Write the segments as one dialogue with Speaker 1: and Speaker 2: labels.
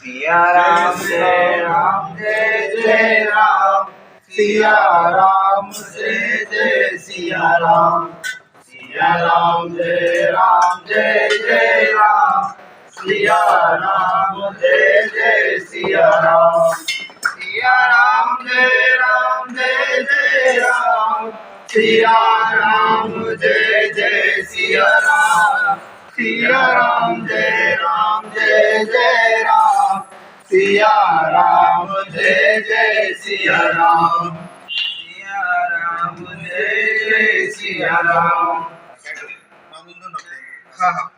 Speaker 1: सिया राम जय राम जय जय राम सिया राम जय जय सिया राम सिया राम जय राम जय जय राम सिया राम जय जय सिया राम सिया राम जय राम जय जय राम सिया राम जय जय सिया राम सिया राम जय राम जय जय राम सिया राम जय जय सिया राम। सिया राम जय जय सिया राम। हाँ, हाँ।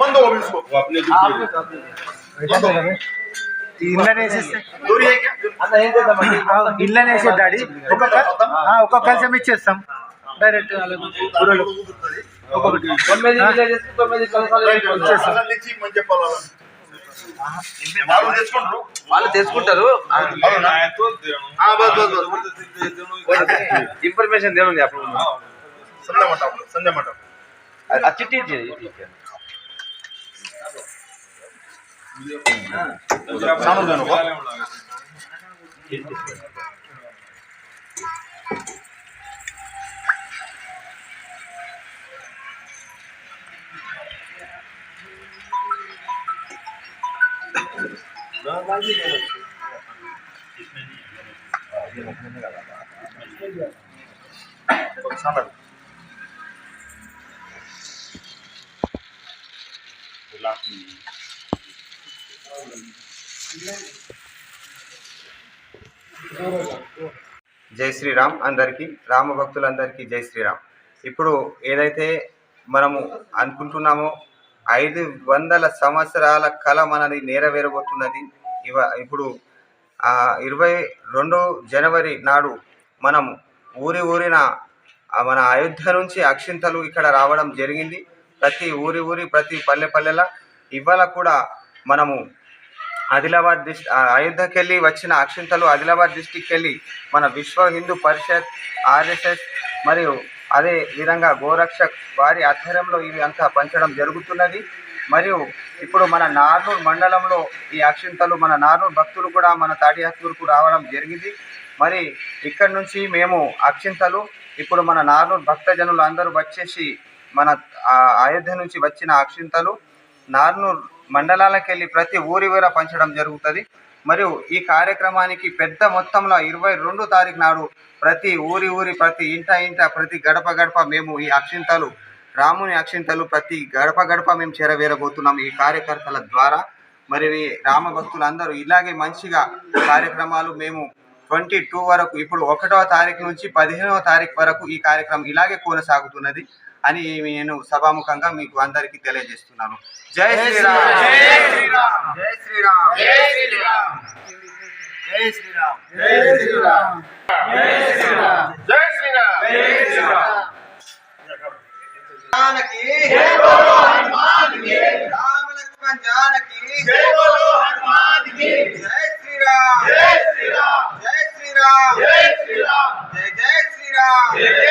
Speaker 1: बंद हो आपले
Speaker 2: बंद होईल
Speaker 3: ఇళ్ళనే వేసే డాడీ. ఒక్కొక్క ఒక్కొక్క కలిసి ఇచ్చేస్తాం. డైరెక్ట్
Speaker 2: వాళ్ళు తెచ్చుకుంటారు.
Speaker 1: వాళ్ళు తెచ్చుకుంటారు. ఇన్ఫర్మేషన్ దేవుంది అప్పుడు.
Speaker 2: సంధ్యమంటాం సంధ్యమంటాం
Speaker 1: ఆ చిట్టి.
Speaker 2: Relax me.
Speaker 4: జై శ్రీరామ్ అందరికీ రామ భక్తులందరికీ జై శ్రీరామ్. ఇప్పుడు ఏదైతే మనము అనుకుంటున్నామో ఐదు వందల సంవత్సరాల కళ మనది నెరవేరబోతున్నది. ఇవ ఇప్పుడు ఆ, ఇరవై రెండు జనవరి నాడు మనం ఊరి ఊరిన మన అయోధ్య నుంచి అక్షింతలు ఇక్కడ రావడం జరిగింది. ప్రతి ఊరి ఊరి ప్రతి పల్లె పల్లెల ఇవాళ కూడా మనము ఆదిలాబాద్ డిస్ట్ అయోధ్యకి వెళ్ళి వచ్చిన అక్షింతలు ఆదిలాబాద్ డిస్టిక్కి వెళ్ళి మన విశ్వ హిందూ పరిషత్ ఆర్ఎస్ఎస్ మరియు అదే విధంగా గోరక్షక్ వారి ఆధ్వర్యంలో ఇవి అంతా పంచడం జరుగుతున్నది. మరియు ఇప్పుడు మన నార్నూర్ మండలంలో ఈ అక్షింతలు మన నార్నూర్ భక్తులు కూడా మన తాటిహత్తూరుకు రావడం జరిగింది. మరి ఇక్కడ నుంచి మేము అక్షింతలు ఇప్పుడు మన నార్నూర్ భక్తజనులు అందరూ వచ్చేసి మన అయోధ్య నుంచి వచ్చిన అక్షింతలు నార్నూర్ మండలాలకు వెళ్ళి ప్రతి ఊరి ఊర పంచడం జరుగుతుంది. మరియు ఈ కార్యక్రమానికి పెద్ద మొత్తంలో ఇరవై రెండు తారీఖు నాడు ప్రతి ఊరి ఊరి ప్రతి ఇంట ఇంట ప్రతి గడప గడప మేము ఈ అక్షింతలు రాముని అక్షింతలు ప్రతి గడప గడప మేము చేరవేరబోతున్నాం ఈ కార్యకర్తల ద్వారా. మరి రామ భక్తులు అందరూ ఇలాగే మంచిగా కార్యక్రమాలు మేము ట్వంటీ టూ వరకు ఇప్పుడు ఒకటవ తారీఖు నుంచి పదిహేనవ తారీఖు వరకు ఈ కార్యక్రమం ఇలాగే కొనసాగుతున్నది. అని నేను సభాముఖంగా మీకు అందరికీ తెలియజేస్తున్నాను జై శ్రీరామ్ జై శ్రీరామ్ జై శ్రీరామ్ జై శ్రీరామ్ జై శ్రీరామ్ జై శ్రీరామ్ జై శ్రీరామ్
Speaker 2: జై శ్రీరామ్
Speaker 4: జై జానకి జై బోలో హనుమాన్కి రామ లక్ష్మణ జానకి జై బోలో హనుమాన్కి జై శ్రీరామ్ జై శ్రీరామ్ జై శ్రీరామ్ జై శ్రీరామ్ జై జై శ్రీరామ్ జై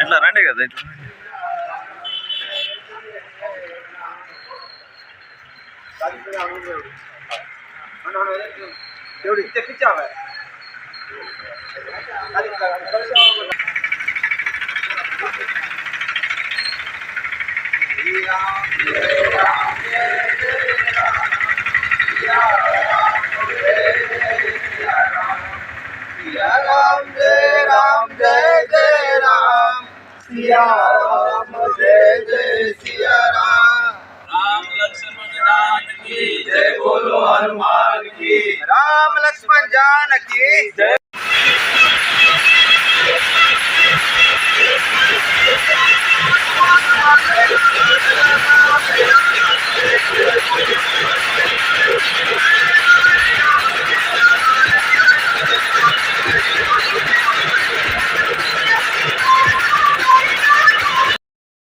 Speaker 1: ఇట్లా రండి కదా ఇట్లా
Speaker 4: దేవుడి తెప్పించావా राम सिया राम जय जय सिया राम राम
Speaker 1: लक्ष्मण जान की
Speaker 4: जय बोलो हनुमान की। राम लक्ष्मण जान जय